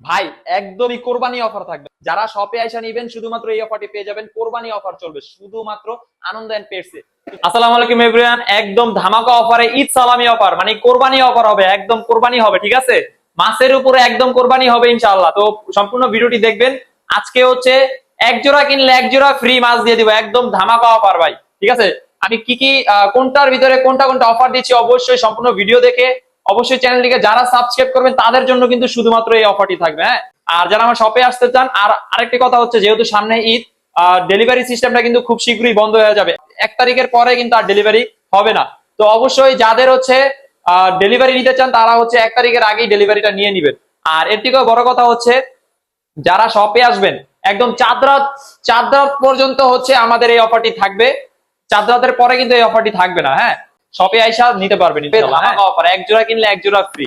ভাই, একদমই কোরবানি অফার থাকবে। যারা শপে আইসা নিবেন, শুধুমাত্র এই অফারটি পেয়ে যাবেন। কোরবানি অফার চলবে, শুধুমাত্র আনন্দ এন্ড পেটসে আসসালামু আলাইকুম এভরিওয়ান একদম ধামাকা অফারে ঈদ সালামি অফার মানে কোরবানি অফার হবে, একদম কোরবানি হবে, ঠিক আছে? মাসের উপরে একদম কোরবানি হবে, ইনশাআল্লাহ। তো সম্পূর্ণ ভিডিওটি দেখবেন। আজকে হচ্ছে এক জোড়া কিনলে এক জোড়া ফ্রি মাছ দিয়ে দিব, একদম ধামাকা অফার ভাই। ঠিক আছে? আমি কি কি কোনটার ভিতরে কোনটা কোনটা অফার দিচ্ছি, অবশ্যই সম্পূর্ণ ভিডিও দেখে অবশ্যই চ্যানেলটিকে যারা সাবস্ক্রাইব করবেন, তাদের জন্য কিন্তু শুধুমাত্র এই অফারটি থাকবে হ্যাঁ? আর যারা আমার শপে আসতে চান, আর আরেকটি কথা হচ্ছে, যেহেতু সামনে ঈদ ডেলিভারি সিস্টেমটা কিন্তু খুব শীঘ্রই বন্ধ হয়ে যাবে। এক তারিখের পরে কিন্তু আর ডেলিভারি হবে না। তো অবশ্যই যাদের হচ্ছে ডেলিভারি নিতে চান, তারা হচ্ছে এক তারিখের আগেই ডেলিভারিটা নিয়ে নিবেন। আর এর থেকেও বড় কথা হচ্ছে, যারা শপে আসবেন, একদম চাঁদ রাত চাঁদ রাত পর্যন্ত হচ্ছে আমাদের এই অফারটি থাকবে। চাঁদ রাতের পরে কিন্তু এই অফারটি থাকবে না হ্যাঁ? শপে আইসা নিতে পারবেন অফার এক জোড়া কিনলে এক জোড়া ফ্রি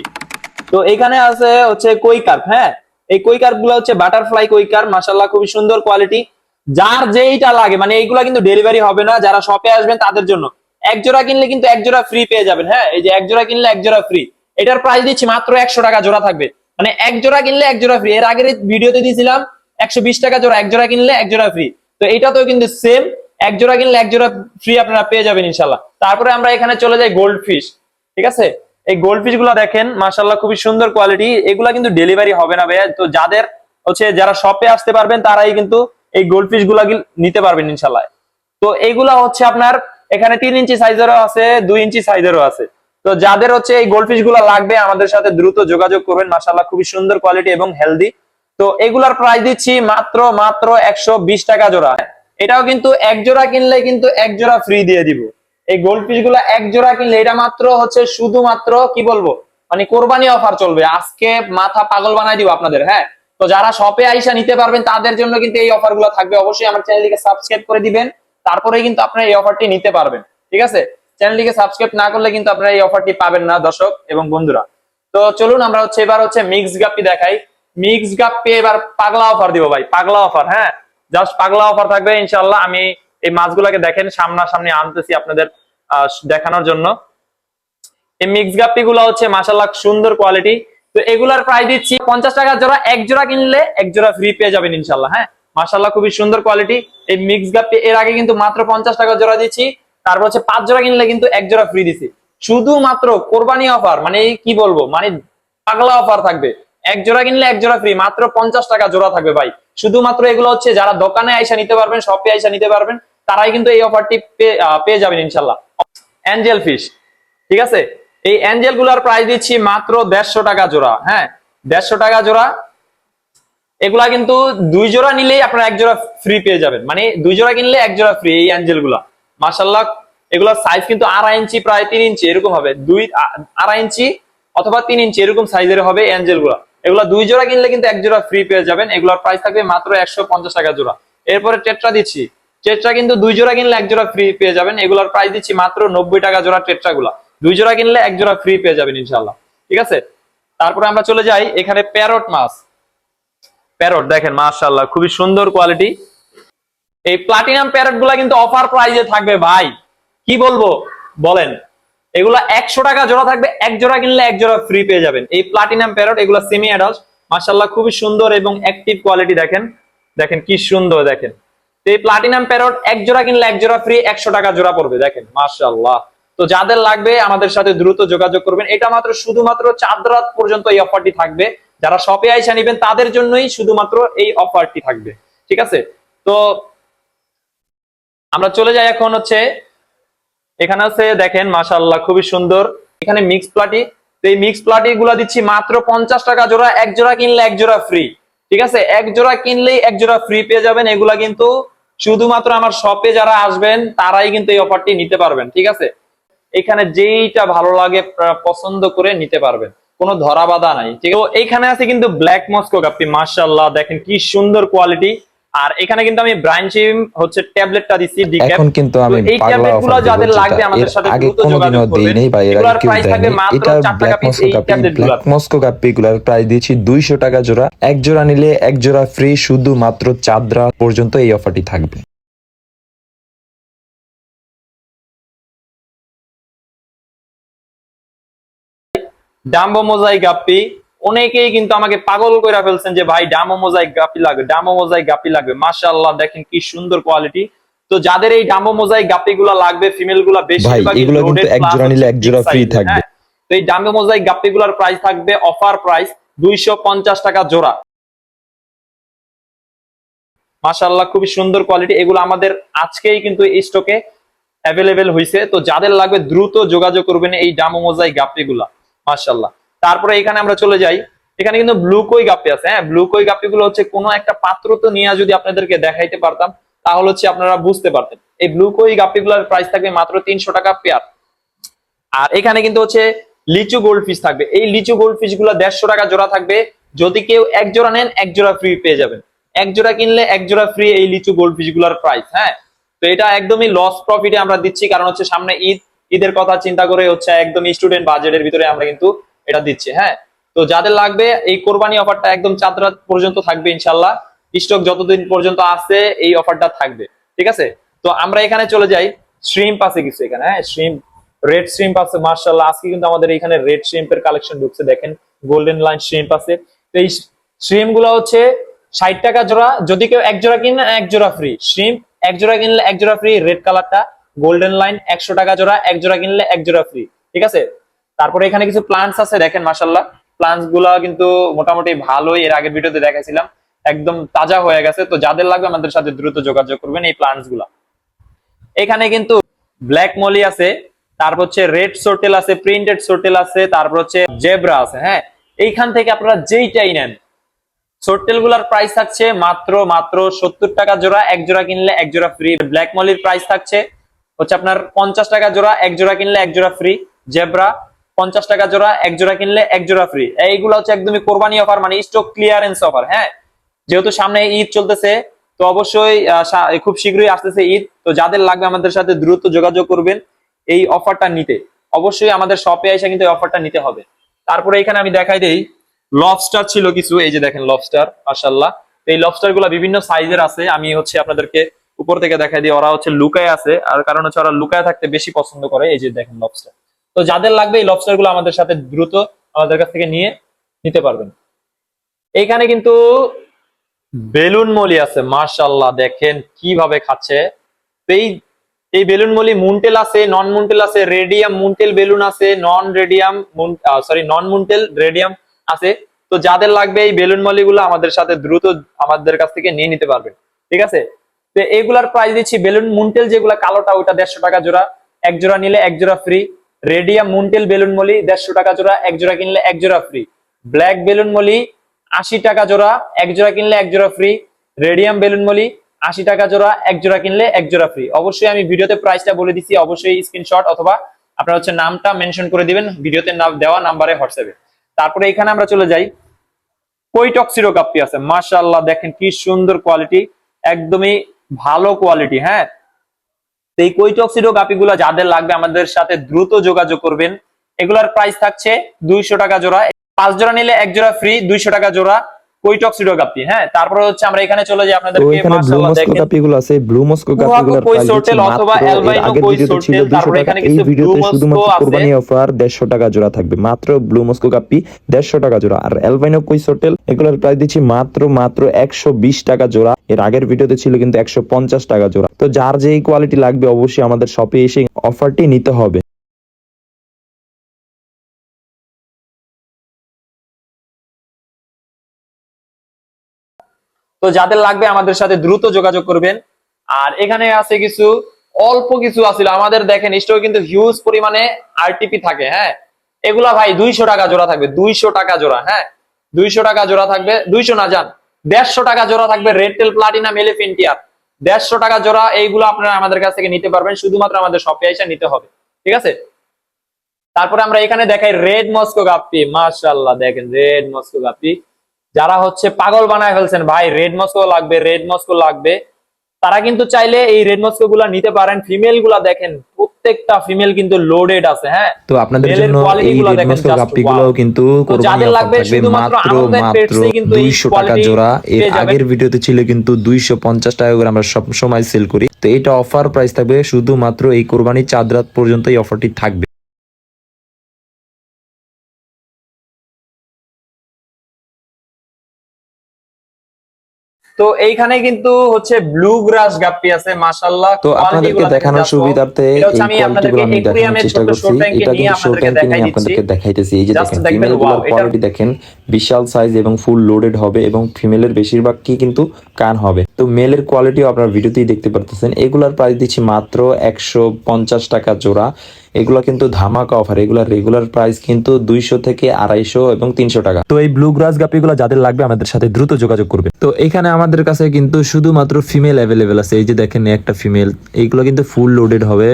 তো এখানে আছে হচ্ছে কই কার্প হ্যাঁ এই কই কার্পগুলো হচ্ছে বাটারফ্লাই কই কার্প মাসাল্লাহ খুবই সুন্দর কোয়ালিটি যার যেইটা লাগে মানে এইগুলা কিন্তু ডেলিভারি হবে না যারা শপে আসবেন তাদের জন্য এক জোড়া কিনলে কিন্তু এক জোড়া ফ্রি পেয়ে যাবেন হ্যাঁ এই যে এক জোড়া কিনলে এক জোড়া ফ্রি এটার প্রাইস দিচ্ছি মাত্র একশো টাকা জোড়া থাকবে মানে এক জোড়া কিনলে এক জোড়া ফ্রি এর আগের ভিডিওতে দিয়েছিলাম একশো বিশ টাকা জোড়া এক জোড়া কিনলে এক জোড়া ফ্রি তো এইটাতেও কিন্তু সেম এক জোড়া কিনলে এক জোড়া ফ্রি আপনারা পেয়ে যাবেন ইনশাল্লাহ তারপরে আমরা এখানে চলে যাই গোল্ড ফিশ ঠিক আছে? এই গোল্ড ফিশগুলা দেখেন মাসাল্লাহ খুবই সুন্দর কোয়ালিটি এগুলা কিন্তু ডেলিভারি হবে না ভাইয়া। তো যাদের হচ্ছে যারা শপে আসতে পারবেন, তারাই কিন্তু এই গোল্ড ফিশগুলা নিতে পারবেন ইনশাল্লাহ তো এইগুলা হচ্ছে আপনার এখানে তিন ইঞ্চি সাইজেরও আছে, দুই ইঞ্চি সাইজেরও আছে। তো যাদের হচ্ছে এই গোল্ড ফিশগুলা লাগবে, আমাদের সাথে দ্রুত যোগাযোগ করবেন। মাসাল্লাহ খুবই সুন্দর কোয়ালিটি এবং হেলদি তো এগুলার প্রাইস দিচ্ছি মাত্র মাত্র একশো বিশ টাকা জোড়া। এটাও কিন্তু এক জোড়া কিনলে কিন্তু এক জোড়া ফ্রি দিয়ে দিব। এই গোল্ড পিসগুলা এক জোড়া কিনলে এটা মাত্র হচ্ছে শুধুমাত্র, কি বলব? মানে কোরবানি অফার চলবে। আজকে মাথা পাগল বানাই দিব আপনাদের হ্যাঁ? তো যারা শপে আইসা নিতে পারবেন, তাদের জন্য কিন্তু এই অফারগুলো থাকবে। অবশ্যই আমার চ্যানেলটিকে সাবস্ক্রাইব করে দিবেন। তারপরে কিন্তু আপনারা এই অফারটি নিতে পারবেন। ঠিক আছে? চ্যানেলটিকে সাবস্ক্রাইব না করলে কিন্তু আপনারা এই অফারটি পাবেন না, দর্শক এবং বন্ধুরা। তো চলুন আমরা হচ্ছে এবার হচ্ছে মিক্স গাপ্পি দেখাই। মিক্স গাপ্পি এবার পাগলা অফার দিব ভাই, পাগলা অফার হ্যাঁ? জাস্ট পাগলা অফার থাকবে ইনশাল্লাহ আমি এই মাছগুলোকে দেখেন, সামনাসামনি আনতেছি আপনাদের দেখানোর জন্য। এই মিক্স গাপ্পি গুলো হচ্ছে মাসাল্লাহ সুন্দর কোয়ালিটি তো এগুলার প্রাইস দিচ্ছি, পঞ্চাশ টাকা জোড়া, এক জোড়া কিনলে এক জোড়া ফ্রি পেয়ে যাবেন ইনশাল্লাহ হ্যাঁ? মাসাল্লাহ খুবই সুন্দর কোয়ালিটি এই মিক্স গাপ্পি, এর আগে কিন্তু মাত্র পঞ্চাশ টাকা জোড়া দিচ্ছি, তারপর হচ্ছে পাঁচ জোড়া কিনলে কিন্তু এক জোড়া ফ্রি দিচ্ছি। শুধুমাত্র কোরবানি অফার মানে কি বলব মানে পাগলা অফার থাকবে। এক জোড়া কিনলে এক জোড়া ফ্রি মাত্র পঞ্চাশ টাকা জোড়া থাকবে ভাই। শুধুমাত্র এগুলো হচ্ছে যারা দোকানে আইসা নিতে পারবেন শপে আইসা নিতে পারবেন, তারাই কিন্তু এই অফারটি পেয়ে যাবেন ইনশাল্লাহ। অ্যাঞ্জেল ফিশ ঠিক আছে? এই অ্যাঞ্জেলগুলার প্রাইস দিচ্ছি মাত্র দেড়শো টাকা জোড়া হ্যাঁ? দেড়শো টাকা জোড়া। এগুলা কিন্তু দুই জোড়া নিলেই আপনারা এক জোড়া ফ্রি পেয়ে যাবেন। মানে দুই জোড়া কিনলে এক জোড়া ফ্রি এই অ্যাঞ্জেলগুলা। মার্শাল্লাহ এগুলোর সাইজ কিন্তু আড়াই ইঞ্চি, প্রায় তিন ইঞ্চি এরকম হবে। দুই আড়াই ইঞ্চি অথবা তিন ইঞ্চি এরকম সাইজের হবে অ্যাঞ্জেলগুলা। এগুলা দুই জোড়া কিনলে কিন্তু এক জোড়া ফ্রি পেয়ে যাবেন। এগুলোর প্রাইস থাকবে মাত্র একশো পঞ্চাশ টাকা জোড়া। এরপরে টেট্রা দিচ্ছি। টেট্রা কিন্তু দুই জোড়া কিনলে এক জোড়া ফ্রি পেয়ে যাবেন। এগুলোর প্রাইস দিচ্ছি মাত্র নব্বই টাকা জোড়া টেট্রা গুলা দুই জোড়া কিনলে এক জোড়া ফ্রি পেয়ে যাবেন ইনশাল্লাহ ঠিক আছে? তারপরে আমরা চলে যাই এখানে প্যারট মাছ। প্যারট দেখেন, মাশাআল্লাহ, খুবই সুন্দর কোয়ালিটি এই প্লাটিনাম প্যারটগুলা কিন্তু অফার প্রাইজে থাকবে ভাই। কি বলব? বলেন। এগুলা একশো টাকা জোড়া থাকবে, এক জোড়া কিনলে এক জোড়া ফ্রি পেয়ে যাবেন। এই প্লাটিনাম প্যারট এগুলা সেমি অ্যাডাল্ট মাশাআল্লাহ খুবই সুন্দর এবং অ্যাক্টিভ কোয়ালিটি দেখেন। দেখেন কি সুন্দর দেখেন। এই প্লাটিনাম প্যারট এক জোড়া কিনলে এক জোড়া ফ্রি একশো টাকা জোড়া পড়বে, দেখেন, মাশাআল্লাহ। তো যাদের লাগবে, আমাদের সাথে দ্রুত যোগাযোগ করবেন। এটা মাত্র শুধুমাত্র চাঁদ রাত পর্যন্ত এই অফারটি থাকবে। যারা শপে আইসা নিবেন, তাদের জন্যই শুধুমাত্র এই অফারটি থাকবে। ঠিক আছে? তো আমরা চলে যাই এখন হচ্ছে এখানে আছে, দেখেন, মাশাআল্লাহ, খুবই সুন্দর। এখানে মিক্স প্লাটি এই মিক্স প্লাটি গুলা দিচ্ছি মাত্র পঞ্চাশ টাকা জোড়া, এক জোড়া কিনলে এক জোড়া ফ্রি ঠিক আছে? এক জোড়া কিনলেই এক জোড়া ফ্রি পেয়ে যাবেন। এগুলা কিন্তু শুধুমাত্র আমার শপে যারা আসবেন, তারাই কিন্তু এই অফারটি নিতে পারবেন। ঠিক আছে? এখানে যেইটা ভালো লাগে পছন্দ করে নিতে পারবেন। কোনো ধরা বাধা নাই। ঠিক তো এইখানে আছে কিন্তু ব্ল্যাক মস্কো কাপি মার্শাল্লাহ দেখেন কি সুন্দর কোয়ালিটি আর এখানে কিন্তু আমি ব্রাঞ্চিম হচ্ছে ট্যাবলেটটা দিচ্ছি decaf। এখন কিন্তু আমি এই পাগলা ট্যাবলেটগুলো অফার দেবো যাদের লাগবে আমাদের সাথে আগে দ্রুত যোগাযোগ কোনোদিনও দেই করবেন। নেই বা এর আগে প্রাইস থাকবে মাত্র এটা চার টাকা পিস এই guppy tablet black Moscow guppy গুলার প্রাইস দিচ্ছি দুইশো টাকা জোড়া। এক জোড়া নিলে এক জোড়া ফ্রি শুধু মাত্র চাঁদরা পর্যন্ত এই অফারটি থাকবে। ডাম্বো মোজাই গাপ্পি অনেকেই কিন্তু আমাকে পাগল করে ফেলছেন যে ভাই ডামো মোজাইক গাপি লাগবে ডামো মোজাইক গাপি লাগবে। মাশাআল্লাহ দেখেন কি সুন্দর কোয়ালিটি তো যাদের এই ডামো মোজাইক গাপি গুলা লাগবে ফিমেলগুলা বেশি এগুলো কিন্তু এক জোড়া নিলে এক জোড়া free থাকবে। তো এই ডামো মোজাইক গাপি গুলার প্রাইস থাকবে অফার প্রাইস দুইশো পঞ্চাশ টাকা জোড়া। মাশাআল্লাহ খুবই সুন্দর কোয়ালিটি এগুলো আমাদের আজকেই কিন্তু এই স্টকে অ্যাভেলেবেল হয়েছে তো যাদের লাগবে দ্রুত যোগাযোগ করবেন এই ডামো মোজাইক গাপি গুলা মাশাআল্লাহ। তারপরে এখানে আমরা চলে যাই। এখানে কিন্তু ব্লু কই গাপি আছে হ্যাঁ? ব্লু কই গাপি গুলো হচ্ছে কোনো একটা পাত্র তো নিয়ে যদি আপনাদেরকে দেখাইতে পারতাম, তাহলে হচ্ছে আপনারা বুঝতে পারতেন। এই ব্লু কই গাপি গুলার প্রাইস থাকবে মাত্র তিনশো টাকা পেয়ার আর এখানে কিন্তু হচ্ছে লিচু গোল্ড ফিশ থাকবে। এই লিচু গোল্ড ফিশগুলো দেড়শো টাকা জোড়া থাকবে। যদি কেউ এক জোড়া নেন, এক জোড়া ফ্রি পেয়ে যাবেন। এক জোড়া কিনলে এক জোড়া ফ্রি এই লিচু গোল্ড ফিশগুলার প্রাইস হ্যাঁ? তো এটা একদমই লস প্রফিটে আমরা দিচ্ছি, কারণ হচ্ছে সামনে ঈদ। ঈদের কথা চিন্তা করে হচ্ছে একদম স্টুডেন্ট বাজেটের ভিতরে আমরা কিন্তু এটা দিচ্ছি হ্যাঁ? তো যাদের লাগবে, এই কোরবানি অফারটা একদম চাঁদ রাত পর্যন্ত থাকবে ইনশাল্লাহ। স্টক যতদিন পর্যন্ত আছে, এই অফারটা থাকবে, ঠিক আছে? তো আমরা এখানে চলে যাই শ্রিম্প আছে কিছু এখানে হ্যাঁ? শ্রিম্প রেড শ্রিম্প আছে মার্শাল্লাহ আজকে কিন্তু আমাদের এখানে রেড শ্রিম্পের কালেকশন ঢুকছে, দেখেন গোল্ডেন লাইন শ্রিম্প আছে। তো এই শ্রিম্পগুলো হচ্ছে ষাট টাকা জোড়া, যদি কেউ এক জোড়া কিনে, এক জোড়া ফ্রি শ্রিম্প এক জোড়া কিনলে এক জোড়া ফ্রি রেড কালারটা গোল্ডেন লাইন একশো টাকা জোড়া, এক জোড়া কিনলে এক জোড়া ফ্রি ঠিক আছে? তারপরে এখানে কিছু প্লান্টস আছে, দেখেন মাসাল্লাহ প্লান্টসগুলা কিন্তু মোটামুটি ভালোই, এর আগের ভিডিওতে দেখাইছিলাম। একদম তাজা হয়ে গেছে। তো যাদের লাগবে আমাদের সাথে দ্রুত যোগাযোগ করবেন এই প্লান্টসগুলা। এখানে কিন্তু ব্ল্যাক মলি আছে, তারপর হচ্ছে রেড সোটেল আছে প্রিন্টেড সোটেল আছে, তারপর হচ্ছে জেব্রা আছে হ্যাঁ? এইখান থেকে আপনারা যেইটাই নেন সোটেলগুলার প্রাইস থাকছে মাত্র মাত্র সত্তর টাকা জোড়া, এক জোড়া কিনলে এক জোড়া ফ্রি ব্ল্যাক মলির প্রাইস থাকছে হচ্ছে আপনার পঞ্চাশ টাকা জোড়া, এক জোড়া কিনলে এক জোড়া ফ্রি জেব্রা পঞ্চাশ টাকা জোড়া, এক জোড়া কিনলে এক জোড়া ফ্রি এইগুলো হচ্ছে একদমই কোরবানি অফার মানে স্টক ক্লিয়ারেন্স অফার হ্যাঁ? যেহেতু সামনে ঈদ চলতেছে, তো অবশ্যই খুব শীঘ্রই আসতেছে ঈদ। তো যাদের লাগবে আমাদের সাথে দ্রুত যোগাযোগ করবেন এই অফারটা নিতে। অবশ্যই আমাদের শপে এসে কিন্তু অফারটা নিতে হবে। তারপরে এখানে আমি দেখাই দেই লবস্টার ছিল কিছু, এই যে দেখেন লবস্টার মাশাল্লাহ এই লবস্টারগুলা বিভিন্ন সাইজের আছে। আমি হচ্ছে আপনাদেরকে উপর থেকে দেখাই দিই, ওরা হচ্ছে লুকায় আছে। আর কারণ হচ্ছে ওরা লুকায় থাকতে বেশি পছন্দ করে, এই যে দেখেন লবস্টার তো যাদের লাগবে এই লবস্টারগুলো আমাদের সাথে দ্রুত আমাদের কাছ থেকে নিয়ে নিতে পারবেন। এইখানে কিন্তু বেলুন মলি আছে মার্শাল্লাহ দেখেন কীভাবে খাচ্ছে। এই এই বেলুন মলি মুনটেল আছে নন মুনটেল আছে রেডিয়াম মুনটেল বেলুন আছে non radium sorry non moontail radium আছে। তো যাদের লাগবে এই বেলুন মলি গুলো আমাদের সাথে দ্রুত আমাদের কাছ থেকে নিয়ে নিতে পারবেন, ঠিক আছে? তো এগুলার প্রাইস দিচ্ছি, বেলুন মুনটেল যেগুলা, কালোটা ওইটা দেড়শো টাকা জোড়া, এক জোড়া নিলে এক জোড়া free radium moontail balloon molly, দেড়শো টাকা জোড়া, এক জোড়া কিনলে এক জোড়া ফ্রি ব্ল্যাক বেলুন মলি, আশি টাকা জোড়া, এক জোড়া কিনলে এক জোড়া ফ্রি রেডিয়াম বেলুন মলি, আশি টাকা জোড়া, এক জোড়া কিনলে এক জোড়া ফ্রি অবশ্যই আমি ভিডিওতে প্রাইসটা বলে দিচ্ছি অবশ্যই স্ক্রিনশট অথবা আপনার হচ্ছে নামটা মেনশন করে দিবেন, ভিডিওতে নাম দেওয়া নাম্বারে হোয়াটসঅ্যাপে। তারপরে এখানে আমরা চলে যাই। কৈটক সিরো কাপ্পি আছে, মাশাআল্লাহ, দেখেন কি সুন্দর কোয়ালিটি একদমই ভালো কোয়ালিটি হ্যাঁ? তো এই কৈটক্সিডো গাপিগুলো যাদের লাগবে আমাদের সাথে দ্রুত যোগাযোগ করবেন। এগুলার প্রাইস থাকছে দুইশো টাকা জোড়া। পাঁচ জোড়া নিলে এক জোড়া ফ্রি দুইশো টাকা জোড়া। কৈটক সিরো কাপ্পি হ্যাঁ? তারপরে হচ্ছে আমরা এখানে চলে যাই আপনাদেরকে মাশাআল্লাহ দেখেন। আছে ব্লু মস্কো প্রাইস অথবা অ্যালবাইনো আগের কই ভিডিওতে ছিল সোটেল, 200 তারপরে এখানে কিছু ব্লু মস্কো আছে। অফার 150 টাকা জোড়া থাকবে। মাত্র ব্লু মস্কো কাপি 150 টাকা জোড়া। আর অ্যালবাইনো কই এগুলোর প্রাইস দিচ্ছি মাত্র মাত্র 120 টাকা জোড়া। এর আগের ভিডিওতে ছিল কিন্তু 150 টাকা জোড়া। তো যার যেই কোয়ালিটি লাগবে অবশ্যই আমাদের শপে এসে অফারটি নিতে হবে। তো যাদের লাগবে আমাদের সাথে দ্রুত যোগাযোগ করবেন। আর এখানে আছে কিছু, অল্প কিছু আছিল আমাদের দেখেন, স্টক কিন্তু হিউজ পরিমাণে আরটিপি থাকে হ্যাঁ? এগুলা ভাই দুইশো টাকা জোড়া থাকবে, দুইশো টাকা জোড়া হ্যাঁ? দুইশো টাকা জোড়া থাকবে, দুইশো না, যান, দেড়শো টাকা জোড়া থাকবে রেডটেল প্লাটিনা মেলে মেলিফিন্টিয়ার দেড়শো টাকা জোড়া, এইগুলো আপনারা আমাদের কাছ থেকে নিতে পারবেন, শুধুমাত্র আমাদের শপে এসে নিতে হবে, ঠিক আছে? তারপরে আমরা এখানে দেখাই রেড মস্কো গাপ্পি মাশাল্লাহ দেখেন রেড মস্কো গাপ্পি। যারা হচ্ছে পাগল বানায় ফেলছেন ভাই রেড মস্কো লাগবে রেড মস্কো লাগবে। তারা কিন্তু চাইলে এই রেড মস্কো গুলা নিতে পারেন। ফিমেলগুলা দেখেন প্রত্যেকটা ফিমেল কিন্তু লোডেড আছে হ্যাঁ? তো আপনাদের জন্য এই রেড মস্কো কাপি গুলো কিন্তু যাদের লাগবে শুধুমাত্র মাত্র কিন্তু 200 টাকা জোড়া। এর আগের ভিডিওতে ছিল কিন্তু 250 টাকা করে আমরা সব সময় সেল করি। তো এটা অফার প্রাইস থাকবে শুধুমাত্র এই কোরবানি চাঁদ রাত পর্যন্ত এই অফারটি থাকবে। তো এইখানে কিন্তু হচ্ছে ব্লু গ্রাস গাপ্পি আছে মাশাআল্লাহ। তো আপনাদেরকে দেখানোর দেখেন সুবিধার্থে এই কোয়ালিটিগুলো আমি আপনাদেরকে দেখানোর চেষ্টা ছোট করছি। এটা নিয়ে কিন্তু আপনাদেরকে ট্যাঙ্কে নিয়ে আপনাদেরকে দেখাইতেছি। এই যে দেখেন দেখবেন, ফিমেলগুলোর কোয়ালিটি দেখেন বিশাল সাইজ এবং ফুল লোডেড হবে এবং ফিমেলের বেশিরভাগ কি কিন্তু কান হবে। তো মেলের কোয়ালিটিও আপনার ভিডিওতেই দেখতে পারতেছেন। এগুলার প্রাইস দিচ্ছি মাত্র একশো পঞ্চাশ টাকা জোড়া। এগুলা কিন্তু ধামাকা অফার এগুলার রেগুলার প্রাইস কিন্তু দুইশো থেকে আড়াইশো এবং তিনশো টাকা। তো এই ব্লু গ্রাস গাপিগুলো যাদের লাগবে আমাদের সাথে দ্রুত যোগাযোগ করবে। তো এখানে আমাদের কাছে কিন্তু শুধুমাত্র ফিমেল অ্যাভেলেবেল আছে। এই যে দেখেন একটা ফিমেল এইগুলো কিন্তু ফুল লোডেড হবে।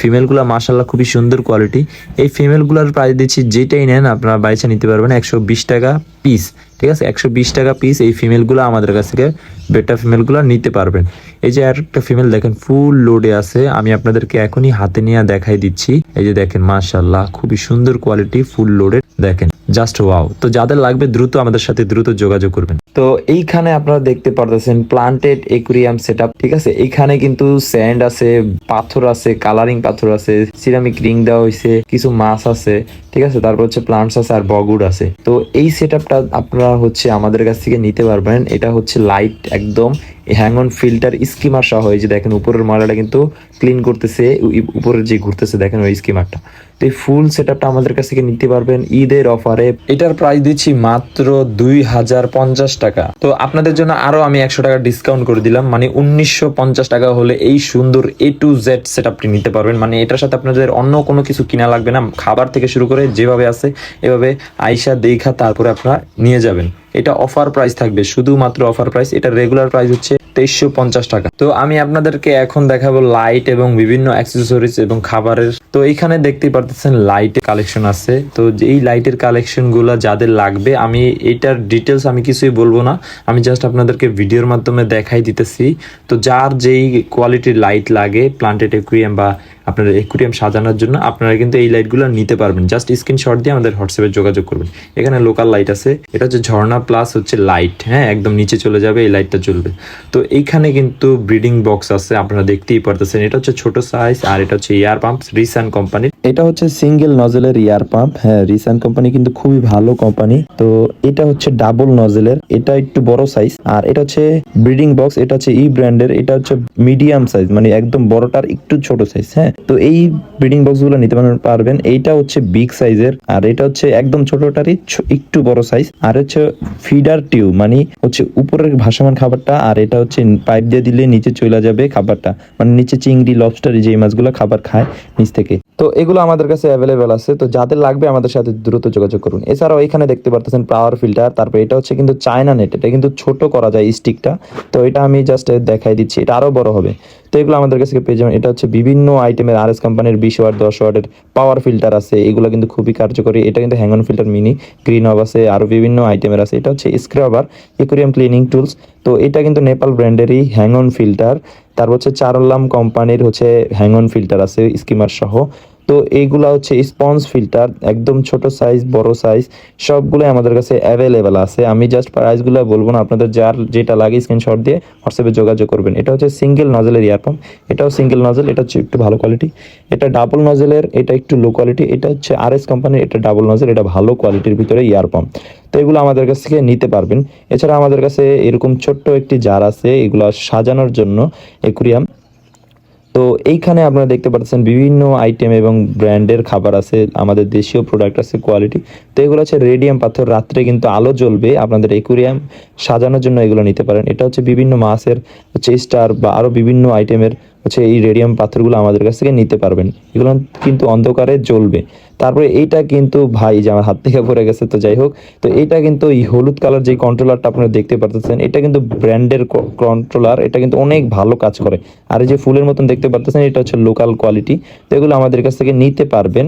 ফিমেলগুলো মাসাল্লাহ খুবই সুন্দর কোয়ালিটি এই ফিমেলগুলোর প্রাইস দিচ্ছি যেটাই নেন, আপনারা বাইসা নিতে পারবেন একশো বিশ টাকা পিস ঠিক আছে? একশো বিশ টাকা পিস এই ফিমেলগুলো আমাদের কাছ থেকে বেটা ফিমেলগুলো নিতে পারবেন। এই যে আর একটা ফিমেল দেখেন ফুল লোডে আছে। আমি আপনাদেরকে এখনই হাতে নিয়ে দেখাই দিচ্ছি। এই যে দেখেন মাশাল্লাহ খুবই সুন্দর কোয়ালিটি ফুল লোডেড দেখেন। জাস্ট ওয়াও তো যাদের লাগবে দ্রুত আমাদের সাথে দ্রুত যোগাযোগ করবেন। তো এইখানে আপনারা দেখতে পারতেছেন প্লান্টেড একুরিয়াম সেট ঠিক আছে? এইখানে কিন্তু স্যান্ড আছে, পাথর আছে কালারিং পাথর আছে সিরামিক রিং দেওয়া হয়েছে কিছু মাছ আছে, ঠিক আছে? তারপর হচ্ছে প্লান্টস আছে আর বগুড আছে। তো এই সেট আপনারা হচ্ছে আমাদের কাছ থেকে নিতে পারবেন। এটা হচ্ছে লাইট একদম হ্যাং অন ফিল্টার স্কিমার সহ যে দেখেন উপরের ময়লাটা কিন্তু ক্লিন করতেছে উপরের যে ঘুরতেছে দেখেন ওই স্কিমারটা তো এই ফুল সেট আমাদের কাছ থেকে নিতে পারবেন ঈদের অফারে এটার প্রাইস দিচ্ছি মাত্র দুই হাজার পঞ্চাশ টাকা। তো আপনাদের জন্য আরও আমি একশো টাকা ডিসকাউন্ট করে দিলাম মানে উনিশশো পঞ্চাশ টাকা হলে এই সুন্দর এ টু জেড সেট আপনি নিতে পারবেন। মানে এটার সাথে আপনাদের অন্য কোনো কিছু কিনা লাগবে না। খাবার থেকে শুরু করে যেভাবে আছে, এভাবে আইসা দেখা তারপরে আপনারা নিয়ে যাবেন। এটা অফার প্রাইস থাকবে। শুধুমাত্র অফার প্রাইস এটা রেগুলার প্রাইস হচ্ছে তেইশশো পঞ্চাশ টাকা। তো আমি আপনাদেরকে এখন দেখাবো লাইট এবং বিভিন্ন অ্যাক্সেসরিজ এবং খাবারের। তো এইখানে দেখতেই পারতেছেন লাইটের কালেকশন আছে। তো এই লাইটের কালেকশনগুলা যাদের লাগবে, আমি এটার ডিটেলস আমি কিছুই বলব না। আমি জাস্ট আপনাদেরকে ভিডিওর মাধ্যমে দেখাই দিতেছি। তো যার যেই কোয়ালিটির লাইট লাগে প্লান্টেড একুরিয়াম বা আপনার একুরিয়াম সাজানোর জন্য আপনারা কিন্তু এই লাইটগুলো নিতে পারবেন। জাস্ট স্ক্রিনশট দিয়ে আমাদের হোয়াটসঅ্যাপে যোগাযোগ করবেন। এখানে লোকাল লাইট আছে। এটা হচ্ছে ঝর্ণা প্লাস হচ্ছে লাইট হ্যাঁ? একদম নিচে চলে যাবে, এই লাইটটা চলবে। তো এইখানে কিন্তু ব্রিডিং বক্স আছে, আপনারা দেখতেই পারতেছেন। এটা হচ্ছে ছোট সাইজ আর এটা হচ্ছে এয়ার পাম্প রিসান কোম্পানির এটা হচ্ছে সিঙ্গেল নজেলের এয়ার পাম্প হ্যাঁ? রিসান কোম্পানি কিন্তু খুবই ভালো কোম্পানি তো এটা হচ্ছে ডাবল নজেলের এটা একটু বড় সাইজ আর এটা হচ্ছে ব্রিডিং বক্স এটা হচ্ছে ই ব্র্যান্ডের এটা হচ্ছে মিডিয়াম সাইজ মানে একদম বড়টার একটু ছোট সাইজ হ্যাঁ? তো এই ব্রিডিং বক্সগুলো নিতে পারবেন। এইটা হচ্ছে বিগ সাইজের আর এটা হচ্ছে একদম ছোটটারই একটু বড় সাইজ আর হচ্ছে ফিডার টিউব মানে হচ্ছে উপরের ভাসমান খাবারটা, আর এটা হচ্ছে পাইপ দিয়ে দিলে নিচে চলে যাবে খাবারটা। মানে নিচে চিংড়ি লবস্টার যে মাছগুলো খাবার খায় নিচ থেকে। তো এগুলো আমাদের কাছে অ্যাভেলেবেল আছে। তো যাদের লাগবে আমাদের সাথে দ্রুত যোগাযোগ করুন। এছাড়াও এখানে দেখতে পারতেছেন পাওয়ার ফিল্টার তারপর এটা হচ্ছে কিন্তু চায়না নেট এটা কিন্তু ছোট করা যায় স্টিকটা তো এটা আমি জাস্ট দেখাই দিচ্ছি, এটা আরও বড় হবে। এগুলো আমাদের কাছে পেয়ে যাবেন। এটা হচ্ছে বিভিন্ন আইটেমের আর এস কোম্পানির বিশ ওয়াট দশ ওয়াটের পাওয়ার ফিল্টার আছে। এগুলো কিন্তু খুবই কার্যকরী। এটা কিন্তু hang on filter mini green of আছে আরও বিভিন্ন আইটেমের আছে। এটা হচ্ছে স্ক্রাবার ইকুরিয়াম ক্লিনিং টুলস তো এটা কিন্তু নেপাল ব্র্যান্ডেরই হ্যাঙ্গন ফিল্টার তারপর হচ্ছে চারল্লাম কোম্পানির হচ্ছে হ্যাঙ্গন ফিল্টার আছে স্কিমার সহ। তো এইগুলা হচ্ছে স্পঞ্জ ফিল্টার একদম ছোট সাইজ বড় সাইজ সবগুলোই আমাদের কাছে অ্যাভেলেবেল আছে। আমি জাস্ট প্রাইসগুলো বলব না, আপনাদের যার যেটা লাগে স্ক্রিনশট দিয়ে হোয়াটসঅ্যাপে যোগাযোগ করবেন। এটা হচ্ছে সিঙ্গেল নজেলের ইয়ার পাম্প এটাও সিঙ্গেল নজেল এটা হচ্ছে একটু ভালো কোয়ালিটি এটা ডাবল নজেলের এটা একটু লো কোয়ালিটি এটা হচ্ছে আর এস কোম্পানির এটা ডাবল নজেল এটা ভালো কোয়ালিটির ভিতরে ইয়ার পাম্প তো এগুলো আমাদের কাছ থেকে নিতে পারবেন। এছাড়া আমাদের কাছে এরকম ছোট্ট একটি জার আছে, এগুলো সাজানোর জন্য একুরিয়াম তো এইখানে আপনারা দেখতে পাচ্ছেন বিভিন্ন আইটেম এবং ব্র্যান্ডের খাবার আছে, আমাদের দেশীয় প্রোডাক্ট আছে কোয়ালিটি তো এগুলো হচ্ছে রেডিয়াম পাথর, রাত্রে কিন্তু আলো জ্বলবে আপনাদের একুরিয়াম সাজানোর জন্য এগুলো নিতে পারেন। এটা হচ্ছে বিভিন্ন মাছের হচ্ছে স্টার বা আরও বিভিন্ন আইটেমের হচ্ছে এই রেডিয়াম পাথরগুলো আমাদের কাছ থেকে নিতে পারবেন। এগুলো কিন্তু অন্ধকারে জ্বলবে। তারপরে এইটা কিন্তু ভাই যে আমার হাত থেকে পড়ে গেছে, তো যাই হোক। তো এটা কিন্তু এই হলুদ কালার যে কন্ট্রোলারটা আপনারা দেখতে পারতেছেন, এটা কিন্তু ব্র্যান্ডের কন্ট্রোলার এটা কিন্তু অনেক ভালো কাজ করে। আর এই যে ফুলের মতন দেখতে পারতেছেন, এটা হচ্ছে লোকাল কোয়ালিটি তো এগুলো আমাদের কাছ থেকে নিতে পারবেন।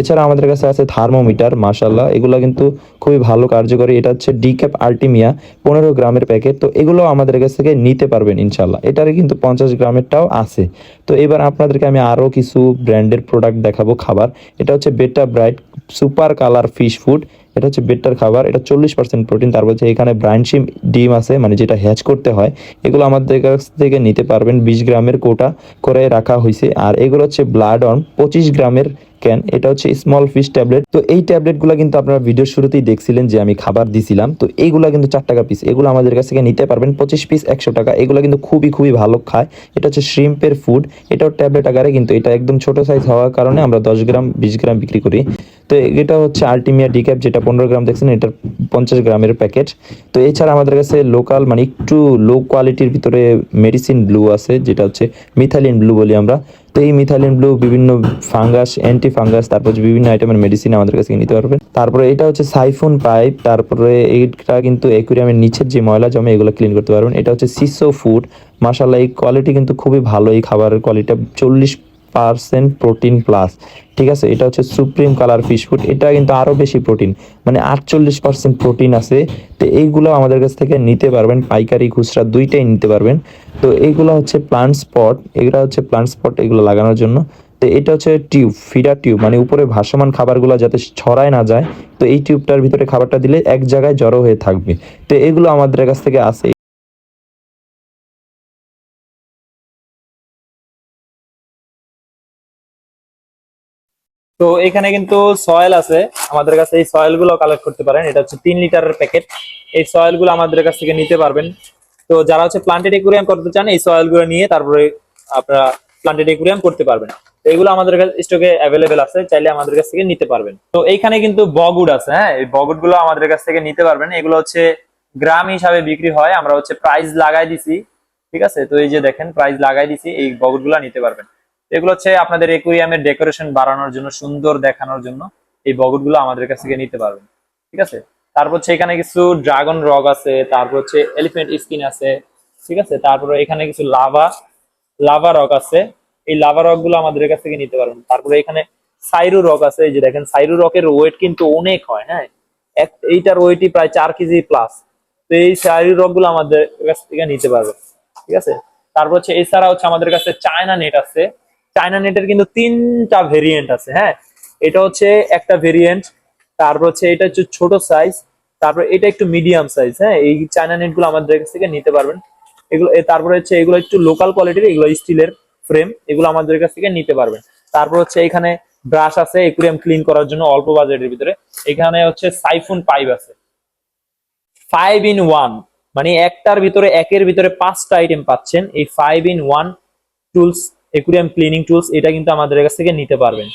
এছাড়া আমাদের কাছে আছে থার্মোমিটার মাশাল্লাহ এগুলো কিন্তু খুবই ভালো কার্যকরী। এটা হচ্ছে ডিক্যাপ আল্টিমিয়া পনেরো গ্রামের প্যাকেট। তো এগুলো আমাদের কাছ থেকে নিতে পারবেন ইনশাল্লাহ এটারে কিন্তু পঞ্চাশ গ্রামেরটাও আছে। তো এবার আপনাদেরকে আমি আরও কিছু ব্র্যান্ডের প্রোডাক্ট দেখাবো খাবার। এটা হচ্ছে betta bright, super colour fish food, এটা হচ্ছে বেটার খাবার, এটা চল্লিশ পার্সেন্ট প্রোটিন তারপর হচ্ছে এখানে ব্রাইনশিম ডিম আছে মানে যেটা হ্যাচ করতে হয়, এগুলো আমাদের কাছ থেকে নিতে পারবেন, বিশ গ্রামের কোটা করে রাখা হয়েছে আর এগুলো হচ্ছে ব্লাড অন পঁচিশ গ্রামের ক্যান এটা হচ্ছে স্মল ফিশ ট্যাবলেট তো এই ট্যাবলেটগুলো কিন্তু আপনারা ভিডিওর শুরুতেই দেখছিলেন যে আমি খাবার দিছিলাম। তো এইগুলা কিন্তু চার টাকা পিস এগুলো আমাদের কাছ থেকে নিতে পারবেন পঁচিশ পিস একশো টাকা। এগুলো কিন্তু খুবই খুবই ভালো খায়। এটা হচ্ছে শ্রিম্পের ফুড এটাও ট্যাবলেট আকারে কিন্তু এটা একদম ছোট সাইজ হওয়ার কারণে আমরা দশ গ্রাম, বিশ গ্রাম বিক্রি করি। তো এটা হচ্ছে আলটিমিয়া ডিক্যাপ যেটা পনেরো গ্রাম দেখছেন এটা পঞ্চাশ গ্রামের প্যাকেট তো এছাড়া আমাদের কাছে লোকাল মানে একটু লো কোয়ালিটির ভিতরে মেডিসিন ব্লু আছে, যেটা হচ্ছে মিথালিন ব্লু বলি আমরা। তো এই মিথাইলিন ব্লু বিভিন্ন ফাঙ্গাস অ্যান্টি ফাঙ্গাস তারপর বিভিন্ন আইটেমের মেডিসিন আমাদের কাছে নিতে পারবেন। তারপরে এটা হচ্ছে সাইফোন পাইপ তারপরে এইটা কিন্তু একুরিয়ামের নিচের যে ময়লা জমে এগুলো ক্লিন করতে পারবেন। এটা হচ্ছে সিসো ফুড মাসাল্লাহ এই কোয়ালিটি কিন্তু খুবই ভালো, এই খাবারের কোয়ালিটিটা চল্লিশ পার্সেন্ট প্রোটিন প্লাস। ঠিক আছে? এটা হচ্ছে সুপ্রিম কালার ফিশ ফুড। এটা কিন্তু আরও বেশি প্রোটিন। মানে আটচল্লিশ পার্সেন্ট প্রোটিন আছে। তো এইগুলো আমাদের কাছ থেকে নিতে পারবেন। পাইকারি খুচরা দুইটাই নিতে পারবেন। তো এইগুলো হচ্ছে প্লান্ট স্পট এগুলো হচ্ছে প্লান্ট স্পট এগুলো লাগানোর জন্য। তো এটা হচ্ছে টিউব ফিডার টিউব মানে উপরে ভাসমান খাবারগুলো যাতে ছড়ায় না যায়। তো এই টিউবটার ভিতরে খাবারটা দিলে এক জায়গায় জড়ো হয়ে থাকবে। তো এগুলো আমাদের কাছ থেকে আছে। তো এখানে কিন্তু সয়েল আছে। আমাদের কাছে এই সয়েলগুলো কালেক্ট করতে পারেন। এটা হচ্ছে তিন লিটারের প্যাকেট এই সয়েলগুলো আমাদের কাছ থেকে নিতে পারবেন। তো যারা হচ্ছে প্লান্টেড একুরিয়াম করতে চান, এই সয়েলগুলো নিয়ে তারপরে আপনারা প্লান্টেড একুরিয়াম করতে পারবেন। তো এগুলো আমাদের কাছে স্টকে অ্যাভেলেবেল আছে। চাইলে আমাদের কাছ থেকে নিতে পারবেন। তো এইখানে কিন্তু বগুড আছে হ্যাঁ? এই বগুডগুলো আমাদের কাছ থেকে নিতে পারবেন। এগুলো হচ্ছে গ্রাম হিসাবে বিক্রি হয়। আমরা হচ্ছে প্রাইস লাগাই দিছি। ঠিক আছে? তো এই যে দেখেন প্রাইস লাগাই দিছি। এই বগুডগুলো নিতে পারবেন। এগুলো হচ্ছে আপনাদের একুরিয়ামের ডেকোরেশন বাড়ানোর জন্য, সুন্দর দেখানোর জন্য এই বগটগুলো আমাদের কাছ থেকে নিতে পারবেন, ঠিক আছে? তারপর হচ্ছে এখানে কিছু ড্রাগন রগ আছে, তারপর হচ্ছে এলিফেন্ট স্কিন আছে, ঠিক আছে? তারপরে এখানে কিছু লাভা লাভা রক আছে, এই লাভা রকগুলো আমাদের কাছ থেকে নিতে পারবেন। তারপরে এখানে সাইরু রক আছে, এই যে দেখেন সাইরু রকের ওয়েট কিন্তু অনেক হয় হ্যাঁ? এইটার ওয়েটই প্রায় চার কেজি প্লাস তো এই সাইরু রকগুলো আমাদের কাছ থেকে নিতে পারবে ঠিক আছে? তারপর হচ্ছে এছাড়া হচ্ছে আমাদের কাছে চায়না নেট আছে চায়না নেটের কিন্তু তিনটা ভেরিয়েন্ট আছে হ্যাঁ? এটা হচ্ছে একটা ভেরিয়েন্ট তারপর হচ্ছে এটা হচ্ছে ছোট সাইজ তারপর এটা একটু মিডিয়াম সাইজ হ্যাঁ? এই চায়না নেটগুলো আমাদের কাছ থেকে নিতে পারবেন। এগুলো তারপরে হচ্ছে এগুলো একটু লোকাল কোয়ালিটির এগুলো স্টিলের ফ্রেম এগুলো আমাদের কাছ থেকে নিতে পারবেন। তারপর হচ্ছে এখানে ব্রাশ আছে, একুরিয়াম ক্লিন করার জন্য অল্প বাজেটের ভিতরে। এখানে হচ্ছে সাইফুন পাইপ আছে। ফাইভ ইন ওয়ান মানে একটার ভিতরে, একের ভিতরে পাঁচটা আইটেম পাচ্ছেন। এই five in one tools aquarium cleaning tools এটা কিন্তু আমাদের কাছ থেকে নিতে পারবেন।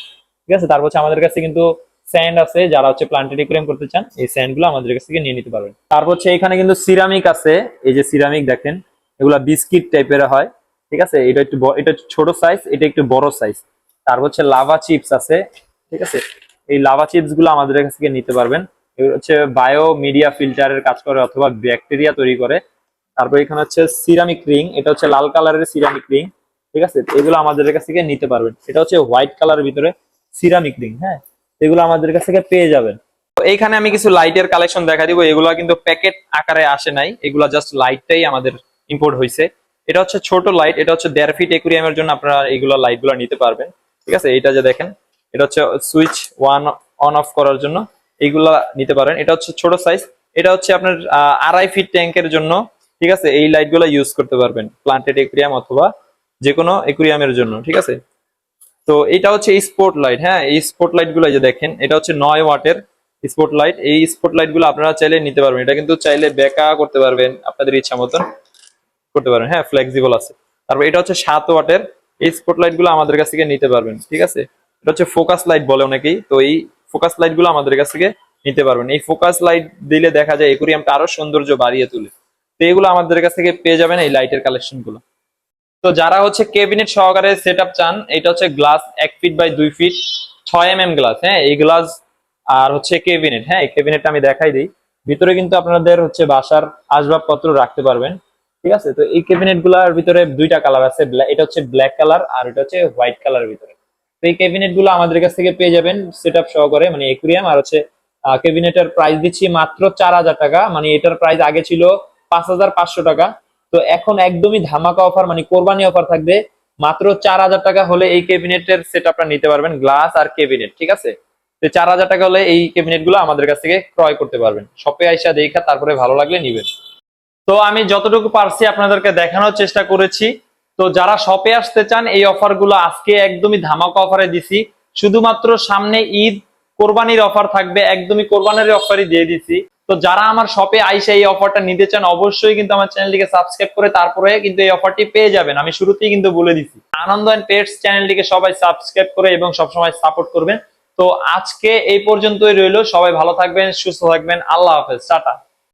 ঠিক আছে? তারপর হচ্ছে আমাদের কাছে কিন্তু স্যান্ড আছে, যারা হচ্ছে প্লান্টেড একুরিয়াম করতে চান, এই স্যান্ডগুলো আমাদের কাছ থেকে নিয়ে নিতে পারবেন। তারপর হচ্ছে এখানে কিন্তু সিরামিক আছে, এই যে সিরামিক দেখেন, এগুলা বিস্কিট টাইপের হয়। ঠিক আছে? এটা একটু এটা ছোট সাইজ এটা একটু বড় সাইজ তারপর হচ্ছে লাভা চিপস আছে। ঠিক আছে? এই লাভা চিপসগুলো আমাদের কাছ থেকে নিতে পারবেন। এগুলো হচ্ছে বায়ো মিডিয়া ফিল্টারের কাজ করে, অথবা ব্যাকটেরিয়া তৈরি করে। তারপর এখানে হচ্ছে সিরামিক রিং এটা হচ্ছে লাল কালারের সিরামিক রিং ঠিক আছে? এগুলো আমাদের কাছ থেকে নিতে পারবেন। এটা হচ্ছে হোয়াইট কালারের ভিতরে সিরামিক রিং হ্যাঁ? এগুলো আমাদের কাছ থেকে পেয়ে যাবেন। এইখানে আমি কিছু লাইটের কালেকশন দেখা দিব। এগুলো কিন্তু প্যাকেট আকারে আসে নাই। এগুলো জাস্ট লাইটটাই আমাদের ইম্পোর্ট হয়েছে এটা হচ্ছে ছোট লাইট এটা হচ্ছে দেড় ফিট একুরিয়ামের জন্য আপনারা এইগুলো লাইটগুলো নিতে পারবেন। ঠিক আছে? এটা যে দেখেন, এটা হচ্ছে সুইচ ওয়ান অন অফ করার জন্য এইগুলা নিতে পারেন। এটা হচ্ছে ছোট সাইজ এটা হচ্ছে আপনার আড়াই ফিট ট্যাঙ্কের জন্য। ঠিক আছে? এই লাইটগুলো ইউজ করতে পারবেন। প্লান্টেড একুরিয়াম অথবা যে কোনো একুরিয়ামের জন্য, ঠিক আছে? তো এটা হচ্ছে স্পট লাইট হ্যাঁ? এই স্পট লাইটগুলো যে দেখেন, এটা হচ্ছে নয় ওয়াটের স্পট লাইট এই স্পট লাইটগুলো আপনারা চাইলে নিতে পারবেন। এটা কিন্তু চাইলে বেকা করতে পারবেন, আপনাদের ইচ্ছা মতন করতে পারবেন। হ্যাঁ ফ্লেক্সিবল আছে। তারপর এটা হচ্ছে সাত ওয়াটের এই স্পট লাইটগুলো আমাদের কাছ থেকে নিতে পারবেন, ঠিক আছে? এটা হচ্ছে ফোকাস লাইট বলে অনেকেই। তো এই ফোকাস লাইটগুলো আমাদের কাছ থেকে নিতে পারবেন। এই ফোকাস লাইট দিলে দেখা যায় একুরিয়ামটা আরও সৌন্দর্য বাড়িয়ে তোলে। তো এগুলো আমাদের কাছ থেকে পেয়ে যাবেন এই লাইটের কালেকশনগুলো। তো যারা হচ্ছে কেবিনেট সহকারে সেট চান, এটা হচ্ছে গ্লাস এক ফিট বাই দুই ফিট ছয় এম এম গ্লাস হ্যাঁ? এই গ্লাস আর হচ্ছে কেবিনেট হ্যাঁ? এই কেবিনেটটা আমি দেখাই দিই। ভিতরে কিন্তু আপনাদের হচ্ছে বাসার আসবাবপত্র রাখতে পারবেন, ঠিক আছে? তো এই কেবিনেটগুলার ভিতরে দুইটা কালার আছে এটা হচ্ছে ব্ল্যাক কালার আর এটা হচ্ছে হোয়াইট কালার ভিতরে। তো এই কেবিনেটগুলো আমাদের কাছ থেকে পেয়ে যাবেন সেট আপ সহকারে মানে একুরিয়াম আর হচ্ছে কেবিনেটের প্রাইস দিচ্ছি মাত্র চার হাজার টাকা মানে এটার প্রাইস আগে ছিল পাঁচ হাজার পাঁচশো টাকা। তো এখন একদমই ধামাকা অফার মানে কোরবানি অফার থাকবে। মাত্র চার হাজার টাকা হলে এই কেবিনেটের সেট আপটা নিতে পারবেন গ্লাস আর কেবিনেট ঠিক আছে? তো চার হাজার টাকা হলে এই কেবিনেটগুলো আমাদের কাছ থেকে ক্রয় করতে পারবেন। শপে আইসা দেখা, তারপরে ভালো লাগলে নিবেন। তো আমি যতটুকু পারছি আপনাদেরকে দেখানোর চেষ্টা করেছি। তো যারা শপে আসতে চান, এই অফারগুলো আজকে একদমই ধামাকা অফারে দিছি। শুধুমাত্র সামনে ঈদ কোরবানির অফার থাকবে, একদমই কোরবানির অফারই দিয়ে দিছি। তো যারা আমার শপে আইসে এই অফারটা নিতে চান, অবশ্যই কিন্তু আমার চ্যানেলটিকে সাবস্ক্রাইব করে তারপরে কিন্তু এই অফারটি পেয়ে যাবেন। আমি শুরুতেই কিন্তু বলে দিছি। আনন্দ এন্ড পেটস চ্যানেলটিকে সবাই সাবস্ক্রাইব করে এবং সবসময় সাপোর্ট করবেন। তো আজকে এই পর্যন্তই রইল। সবাই ভালো থাকবেন, সুস্থ থাকবেন। আল্লাহ হাফেজ। টাটা।